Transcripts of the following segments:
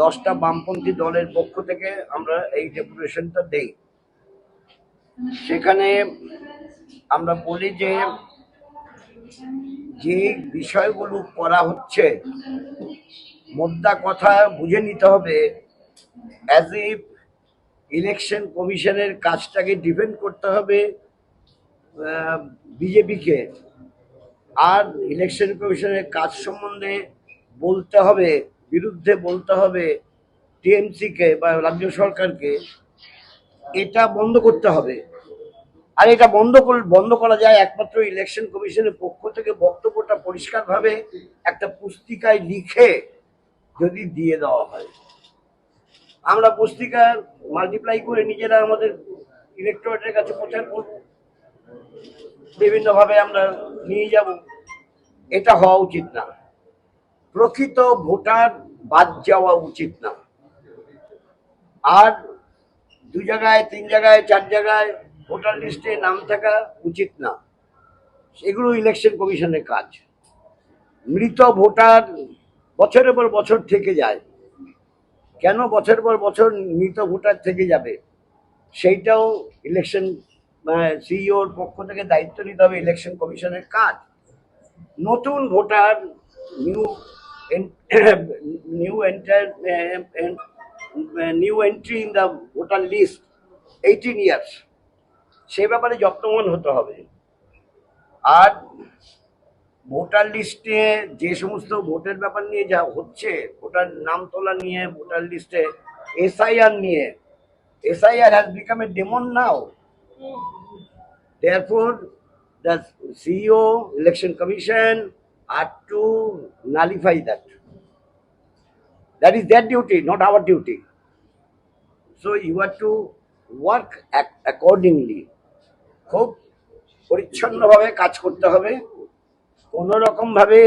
দশটা বামপন্থী দলের পক্ষ থেকে আমরা এই ডেপুটেশনটা দেই। সেখানে আমরা বলি যে যে বিষয়গুলো করা হচ্ছে, মোদ্দা কথা বুঝে নিতে হবে। অ্যাজ ইফ ইলেকশন কমিশনের কাজটাকে ডিফেন্ড করতে হবে বিজেপিকে। আর ইলেকশন কমিশনের কাজ সম্বন্ধে বলতে হবে বিরুদ্ধে বলতে হবে টিএমসিকে বা রাজ্য সরকারকে, এটা বন্ধ করতে হবে। আর এটা বন্ধ বন্ধ করা যায় একমাত্র ইলেকশন কমিশনের পক্ষ থেকে বক্তব্যটা পরিষ্কারভাবে একটা পুস্তিকায় লিখে যদি দিয়ে দেওয়া হয়। আমরা পুস্তিকা মাল্টিপ্লাই করে নিজেরা আমাদের ইলেকট্রয়েটের কাছে প্রচার করব। বিভিন্নভাবে আমরা নিয়ে যাব। এটা হওয়া উচিত না। প্রকৃত ভোটার বাদ যাওয়া উচিত না। আর দু জায়গায়, তিন জায়গায়, চার জায়গায় ভোটার লিস্টে নাম থাকা উচিত না। সেগুলো ইলেকশন কমিশনের কাজ। মৃত ভোটার বছরের পর বছর থেকে যায়। কেন বছর পর বছর মৃত ভোটার থেকে যাবে? সেইটাও ইলেকশন সিইওর পক্ষ থেকে দায়িত্ব নিতে হবে ইলেকশন কমিশনের কাজ। নতুন voter new new enter in the voter list eighteen years সে ব্যাপারে যত্নবান হতে হবে। আর ভোটার লিস্টে যে সমস্ত ভোটের ব্যাপার নিয়ে যা হচ্ছে ভোটার নাম তোলা নিয়ে ভোটার লিস্টে এসআইআর নিয়ে SIR has become a demon now therefore the CEO election commission are to nullify that that is their duty not our duty so you have to work ac- accordingly খুব পরিচ্ছন্নভাবে কাজ করতে হবে কোনো রকম ভাবে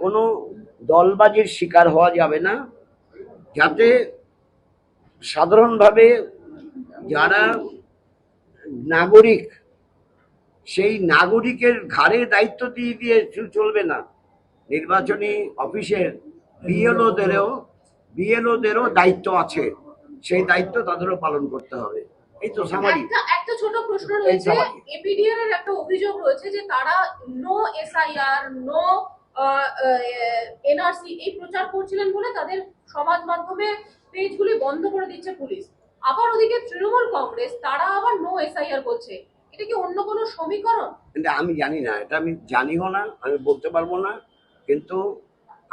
কোনো দলবাজির শিকার হওয়া যাবে না যাতে সাধারণভাবে যারা নাগরিক সেই নাগরিকের ঘাড়ে দায়িত্ব দিয়ে দিয়ে চলবে না। নির্বাচনী অফিসের বিএলওদেরও বিএলওদেরও দায়িত্ব আছে। সেই দায়িত্ব তাদেরও পালন করতে হবে। এই তো সামারি। একটা একটা ছোট প্রশ্ন রয়েছে। এপিডিআর এর একটা অভিযোগ রয়েছে যে তারা নো এসআইআর নো এনআরসি এই প্রচার করছিলেন বলে তাদের সমাজ মাধ্যমে পেজগুলি বন্ধ করে দিচ্ছে পুলিশ। আবার ওদিকে তৃণমূল কংগ্রেস তারা আবার নো এসআইআর করছে এটা কি অন্য কোনো সমীকরণ কিন্তু আমি জানি না এটা আমি জানিও না আমি বলতে পারব না কিন্তু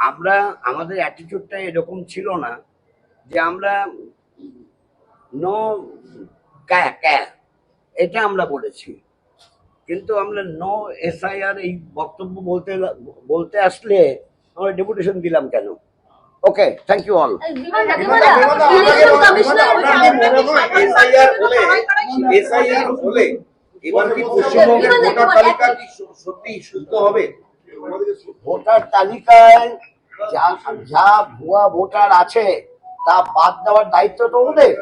আমরা আমাদের অ্যাটিটিউডটা এরকম ছিল না যে আমরা নো ক্যা ক্যা এটা আমরা বলেছি কিন্তু আমরা নো এসআইআর এই বক্তব্য বলতে বলতে আসলে আমরা ডেপুটেশন দিলাম কেন ওকে থ্যাংক ইউ অল মনে হয় SIR হলে এবার কি পশ্চিমবঙ্গের ভোটার তালিকা কি সত্যি শুদ্ধ হবে? ভোটার তালিকায় যা যা ভুয়া ভোটার আছে তা বাদ দেওয়ার দায়িত্ব তো ওদের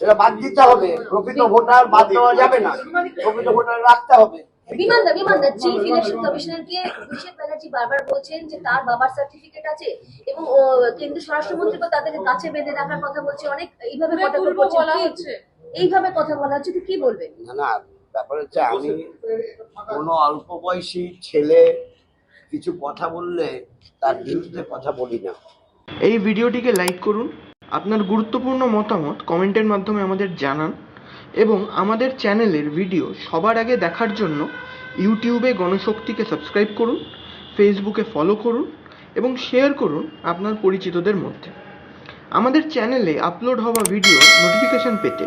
সেটা বাদ দিতে হবে। প্রকৃত ভোটার বাদ দেওয়া যাবে না। প্রকৃত ভোটার রাখতে হবে। বিমানদা বিমানদা চিফ ইলেকশন কমিশনারকে অভিষেক ব্যানার্জি বারবার বলছেন যে তার বাবার সার্টিফিকেট আছে এবং কেন্দ্রীয় স্বরাষ্ট্রমন্ত্রীকে তাদেরকে কাছে বেঁধে রাখার কথা বলছে। অনেক এইভাবে কথা বলা হচ্ছে। এইভাবে কথা বলা হচ্ছে কি বলবেন না না ব্যাপার হচ্ছে আমি কোনো অল্প বয়সী ছেলে কিছু কথা বললে তার বিরুদ্ধে কথা বলি না। এই ভিডিওটিকে লাইক করুন আপনার গুরুত্বপূর্ণ মতামত কমেন্টের মাধ্যমে আমাদের জানান এবং আমাদের চ্যানেলের ভিডিও সবার আগে দেখার জন্য ইউটিউবে গণশক্তিকে সাবস্ক্রাইব করুন ফেসবুকে ফলো করুন এবং শেয়ার করুন আপনার পরিচিতদের মধ্যে। আমাদের চ্যানেলে আপলোড হওয়া ভিডিও নোটিফিকেশন পেতে